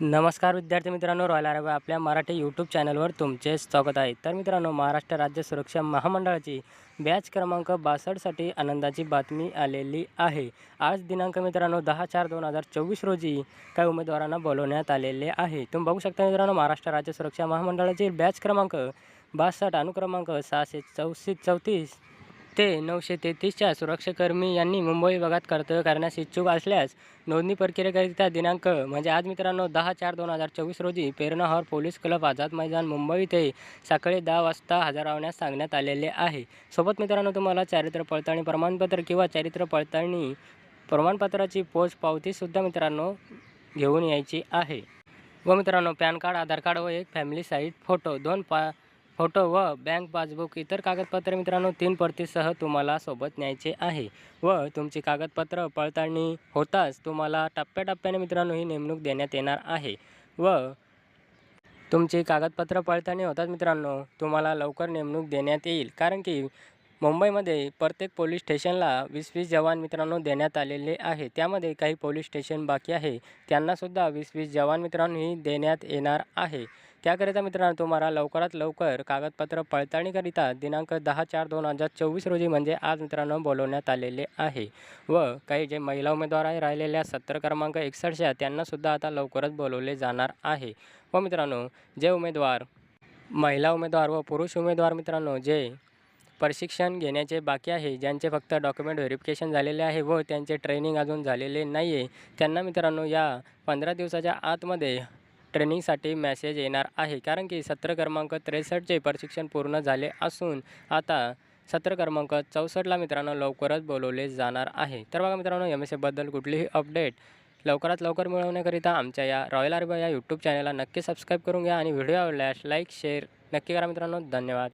नमस्कार विद्यार्थी मित्रांनो रॉयल आरबा आपल्या मराठी यूट्यूब चॅनलवर तुमचे स्वागत आहे. तर मित्रांनो महाराष्ट्र राज्य सुरक्षा महामंडळाची बॅच क्रमांक बासष्टसाठी आनंदाची बातमी आलेली आहे. आज दिनांक मित्रांनो दहा चार दोन हजार चोवीस रोजी काही उमेदवारांना बोलवण्यात आलेले आहे. तुम्ही बघू शकता मित्रांनो महाराष्ट्र राज्य सुरक्षा महामंडळाची बॅच क्रमांक बासष्ट अनुक्रमांक सहाशे चौशे चौतीस ते नऊशे तेहतीसच्या सुरक्षाकर्मी यांनी मुंबई विभागात कर्तव्य करण्यास इच्छुक असल्यास नोंदणी प्रक्रियेकरिता दिनांक म्हणजे आज मित्रांनो दहा चार दोन हजार चोवीस रोजी पेरणा पोलीस क्लब आझाद मैदान मुंबई ते सकाळी दहा वाजता हजर राहण्यास सांगण्यात आलेले आहे. सोबत मित्रांनो तुम्हाला चारित्र्य पडताळणी प्रमाणपत्र किंवा चारित्र्य पडताळणी प्रमाणपत्राची पोच पावतीसुद्धा मित्रांनो घेऊन यायची आहे. व मित्रांनो पॅन कार्ड आधार कार्ड व एक फॅमिली साईट फोटो दोन पा फोटो व बँक पासबुक इतर कागदपत्रे मित्रांनो तीन प्रतीसह तुम्हाला सोबत न्यायचे आहे. व तुमची कागदपत्र पडताळणी होताच तुम्हाला टप्प्याटप्प्याने मित्रांनो ही नेमणूक देण्यात येणार आहे. व तुमची कागदपत्र पडताळणी होताच मित्रांनो तुम्हाला लवकर नेमणूक देण्यात येईल. कारण की मुंबईमध्ये प्रत्येक पोलीस स्टेशनला वीस वीस जवान मित्रांनो देण्यात आलेले आहे. त्यामध्ये काही पोलीस स्टेशन बाकी आहे. त्यांनासुद्धा वीस वीस जवान मित्रांनो ही देण्यात येणार आहे. त्याकरिता मित्रांनो तुम्हाला लवकरात लवकर कागदपत्र पडताळणीकरिता दिनांक दहा चार दोन हजार चोवीस रोजी म्हणजे आज मित्रांनो बोलवण्यात आलेले आहे. व काही जे महिला उमेदवार आहे राहिलेल्या सत्तर क्रमांक एकसष्टच्या त्यांनासुद्धा आता लवकरच बोलवले जाणार आहे. व मित्रांनो जे उमेदवार महिला उमेदवार व पुरुष उमेदवार मित्रांनो जे प्रशिक्षण घेण्याचे बाकी आहे ज्यांचे फक्त डॉक्युमेंट व्हेरिफिकेशन झालेले आहे व त्यांचे ट्रेनिंग अजून झालेले नाही आहे त्यांना मित्रांनो या पंधरा दिवसाच्या आतमध्ये ट्रेनिंगसाठी मॅसेज येणार आहे. कारण की सत्र क्रमांक त्रेसष्टचे प्रशिक्षण पूर्ण झाले असून आता सत्र क्रमांक चौसष्टला मित्रांनो लवकरच बोलवले जाणार आहे. तर बघा मित्रांनो एम एस एबद्दल कुठलीही अपडेट लवकरात लवकर मिळवण्याकरिता आमच्या या रॉयल आरबा या यूट्यूब चॅनलला नक्की सबस्क्राईब करून घ्या आणि व्हिडिओ आवडल्यास लाईक शेअर नक्की करा मित्रांनो. धन्यवाद.